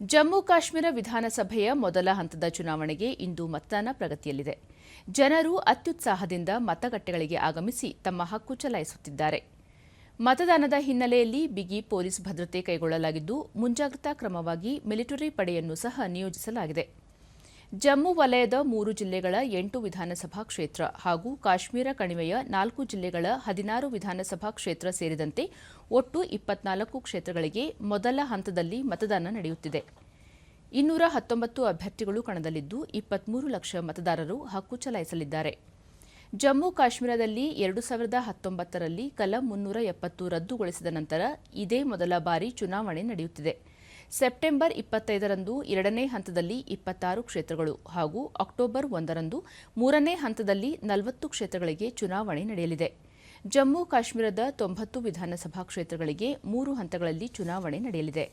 ಜಮ್ಮು ಕಾಶ್ಮೀರ ವಿಧಾನಸಭೆಯ ಮೊದಲ ಹಂತದ ಚುನಾವಣೆಗೆ ಇಂದು ಮತದಾನ ಪ್ರಗತಿಯಲ್ಲಿದೆ. ಜನರು ಅತ್ಯುತ್ಸಾಹದಿಂದ ಮತಗಟ್ಟೆಗಳಿಗೆ ಆಗಮಿಸಿ ತಮ್ಮ ಹಕ್ಕು ಚಲಾಯಿಸುತ್ತಿದ್ದಾರೆ. ಮತದಾನದ ಹಿನ್ನೆಲೆಯಲ್ಲಿ ಬಿಗಿ ಪೊಲೀಸ್ ಭದ್ರತೆ ಕೈಗೊಳ್ಳಲಾಗಿದ್ದು, ಮುಂಜಾಗ್ರತಾ ಕ್ರಮವಾಗಿ ಮಿಲಿಟರಿ ಪಡೆಯನ್ನು ಸಹ ನಿಯೋಜಿಸಲಾಗಿದೆ. ಜಮ್ಮು ವಲಯದ ಮೂರು ಜಿಲ್ಲೆಗಳ ಎಂಟು ವಿಧಾನಸಭಾ ಕ್ಷೇತ್ರ ಹಾಗೂ ಕಾಶ್ಮೀರ ಕಣಿವೆಯ ನಾಲ್ಕು ಜಿಲ್ಲೆಗಳ ಹದಿನಾರು ವಿಧಾನಸಭಾ ಕ್ಷೇತ್ರ ಸೇರಿದಂತೆ ಒಟ್ಟು ಇಪ್ಪತ್ನಾಲ್ಕು ಕ್ಷೇತ್ರಗಳಿಗೆ ಮೊದಲ ಹಂತದಲ್ಲಿ ಮತದಾನ ನಡೆಯುತ್ತಿದೆ. ಇನ್ನೂರ ಹತ್ತೊಂಬತ್ತು ಅಭ್ಯರ್ಥಿಗಳು ಕಣದಲ್ಲಿದ್ದು ಇಪ್ಪತ್ಮೂರು ಲಕ್ಷ ಮತದಾರರು ಹಕ್ಕು ಚಲಾಯಿಸಲಿದ್ದಾರೆ. ಜಮ್ಮು ಕಾಶ್ಮೀರದಲ್ಲಿ ಎರಡು ಸಾವಿರದ ಹತ್ತೊಂಬತ್ತರಲ್ಲಿ ಕಲಂ ಮುನ್ನೂರ ಎಪ್ಪತ್ತು ರದ್ದುಗೊಳಿಸಿದ ನಂತರ ಇದೇ ಮೊದಲ ಬಾರಿ ಚುನಾವಣೆ ನಡೆಯುತ್ತಿದೆ. ಸೆಪ್ಟೆಂಬರ್ ಇಪ್ಪತ್ತೈದರಂದು ಎರಡನೇ ಹಂತದಲ್ಲಿ ಇಪ್ಪತ್ತಾರು ಕ್ಷೇತ್ರಗಳು ಹಾಗೂ ಅಕ್ಟೋಬರ್ ಒಂದರಂದು ಮೂರನೇ ಹಂತದಲ್ಲಿ ನಲವತ್ತು ಕ್ಷೇತ್ರಗಳಿಗೆ ಚುನಾವಣೆ ನಡೆಯಲಿದೆ. ಜಮ್ಮು ಕಾಶ್ಮೀರದ ತೊಂಬತ್ತು ವಿಧಾನಸಭಾ ಕ್ಷೇತ್ರಗಳಿಗೆ ಮೂರು ಹಂತಗಳಲ್ಲಿ ಚುನಾವಣೆ ನಡೆಯಲಿದೆ.